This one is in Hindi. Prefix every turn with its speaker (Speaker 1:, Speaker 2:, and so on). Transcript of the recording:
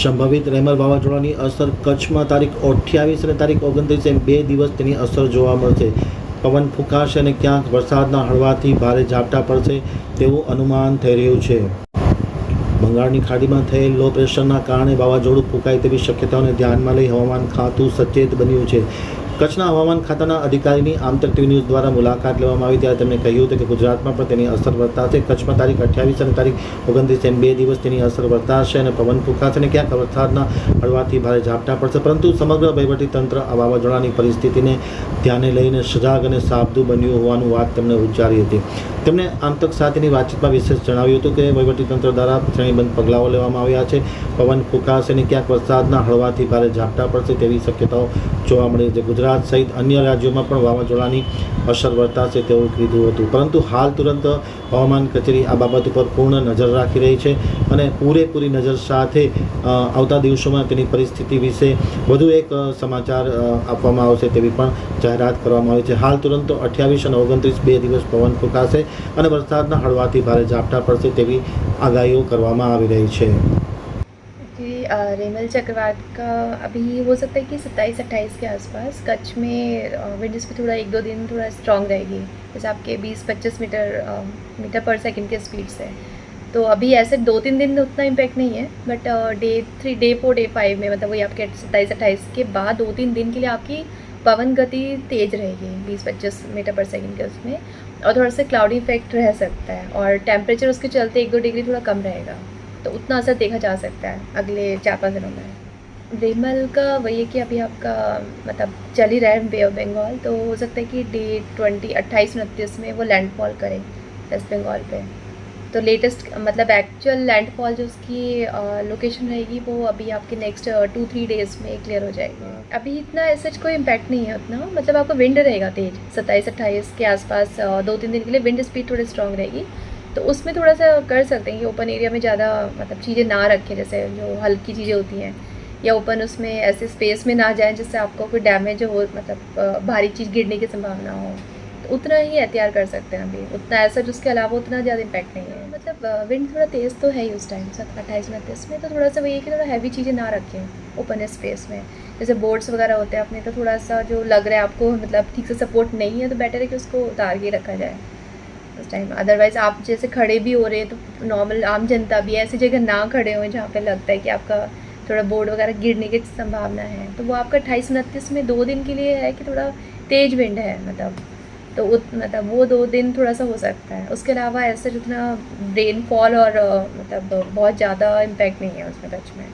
Speaker 1: સંભવિત રેમલ વાવાઝોડાની અસર કચ્છમાં તારીખ અઠ્યાવીસ અને તારીખ ઓગણત્રીસ એમ બે દિવસ તેની અસર જોવા મળશે. પવન ફૂંકાશે અને ક્યાંક વરસાદના હળવાથી ભારે ઝાપટા પડશે તેવું અનુમાન થઈ રહ્યું છે. બંગાળની ખાડીમાં થયેલ લો પ્રેશરના કારણે વાવાઝોડું ફૂંકાય તેવી શક્યતાઓને ધ્યાનમાં લઈ હવામાન ખાતું સચેત બન્યું છે. કચ્છના હવામાન ખાતાના અધિકારીની આમતક ટીવી ન્યૂઝ દ્વારા મુલાકાત લેવામાં આવી ત્યારે તેમણે કહ્યું હતું કે ગુજરાતમાં પણ તેની અસર વર્તાશે. કચ્છમાં તારીખ અઠ્યાવીસ અને તારીખ ઓગણત્રીસ એમ બે દિવસ તેની અસર વર્તાશે અને પવન ફૂંકાશે અને ક્યાંક વરસાદના હળવાથી ભારે ઝાપટા પડશે. પરંતુ સમગ્ર તંત્ર આ વાવાઝોડાની પરિસ્થિતિને ધ્યાને લઈને સજાગ અને સાબદું બન્યું હોવાનું વાત તેમણે ઉચ્ચારી હતી. તેમણે આમતક સાથેની વાતચીતમાં વિશેષ જણાવ્યું હતું કે વહીવટીતંત્ર દ્વારા શ્રેણીબંધ પગલાઓ લેવામાં આવ્યા છે. પવન ફૂંકાશે અને ક્યાંક વરસાદના હળવાથી ભારે ઝાપટા પડશે તેવી શક્યતાઓ જોવા મળી છે. ગુજરાત સહિત અન્ય રાજ્યોમાં પણ વાવાઝોડાની અસર વર્તાશે તેવું કીધું હતું. પરંતુ હાલ તુરંત હવામાન કચેરી આ બાબત ઉપર પૂર્ણ નજર રાખી રહી છે અને પૂરેપૂરી નજર સાથે આવતા દિવસોમાં તેની પરિસ્થિતિ વિશે વધુ એક સમાચાર આપવામાં આવશે તેવી પણ જાહેરાત કરવામાં આવી છે. હાલ તુરંત અઠ્યાવીસ અને ઓગણત્રીસ બે દિવસ પવન ફૂંકાશે. અને વરસાદના હળવાથી ભારે ઝાપટા પડશે તેવી આગાહીઓ કરવામાં આવી રહી છે
Speaker 2: जी अ, रेमल चक्रवात का अभी हो सकता है कि सत्ताईस अट्ठाईस के आसपास कच्छ में विंड स्पीड थोड़ा एक दो दिन थोड़ा स्ट्रॉन्ग रहेगी जैसे आपके 20-25 मीटर अ, मीटर पर सेकंड के स्पीड से तो अभी ऐसे दो तीन दिन उतना इम्पैक्ट नहीं है but day three day four day five में मतलब वही आपके सत्ताईस अट्ठाईस के बाद दो तीन दिन के लिए आपकी पवन गति तेज रहेगी, बीस पच्चीस मीटर पर सेकेंड के उसमें, और थोड़ा सा क्लाउडी इफ़ेक्ट रह सकता है, और टेम्परेचर उसके चलते एक दो डिग्री थोड़ा कम रहेगा तो उतना असर देखा जा सकता है अगले चार पाँच दिनों में। रेमल का वही है कि अभी आपका मतलब चल ही रहा है बे ऑफ़ बंगाल तो हो सकता है कि डे ट्वेंटी अट्ठाईस, उनतीस में वो लैंडफॉल करें वेस्ट बंगाल पे। तो लेटेस्ट मतलब एक्चुअल लैंडफॉल जो उसकी लोकेशन रहेगी वो अभी आपके नेक्स्ट टू थ्री डेज़ में क्लियर हो जाएगी। अभी इतना ऐसा कोई इम्पैक्ट नहीं है उतना। मतलब आपका विंड रहेगा तेज सत्ताईस अट्ठाईस के आसपास दो तीन दिन के लिए विंड स्पीड थोड़ी स्ट्रॉन्ग रहेगी। तो उसमें थोड़ा सा कर सकते हैं कि ओपन एरिया में ज़्यादा मतलब चीज़ें ना रखें जैसे जो हल्की चीज़ें होती हैं। या ओपन उसमें ऐसे स्पेस में ना जाएँ जिससे आपको कोई डैमेज हो मतलब भारी चीज़ गिरने की संभावना हो। उतना ही एहतियात कर सकते हैं अभी। उतना ऐसा जिसके अलावा उतना ज़्यादा इम्पैक्ट नहीं है। मतलब विंड थोड़ा तेज़ तो है ही उस टाइम सत अट्ठाईस, उनतीस में तो थोड़ा सा वही है कि थोड़ा हैवी चीज़ें ना रखें ओपन स्पेस में। जैसे बोर्ड्स वगैरह होते हैं अपने तो थोड़ा सा जो लग रहा है आपको मतलब ठीक से सपोर्ट नहीं है तो बेटर है कि उसको उतार के रखा जाए उस टाइम अदरवाइज़ आप जैसे खड़े भी हो रहे हैं तो नॉर्मल आम जनता भी ऐसी जगह ना खड़े हों जहाँ पे लगता है कि आपका थोड़ा बोर्ड वगैरह गिरने की संभावना है। तो वो आपका अट्ठाईस, उनतीस में दो दिन के लिए है कि थोड़ा तेज विंड है मतलब तो उत मतलब वो दो दिन थोड़ा सा हो सकता है। उसके अलावा ऐसे जितना रेनफॉल और मतलब बहुत ज़्यादा इम्पेक्ट नहीं है उसमें टच में।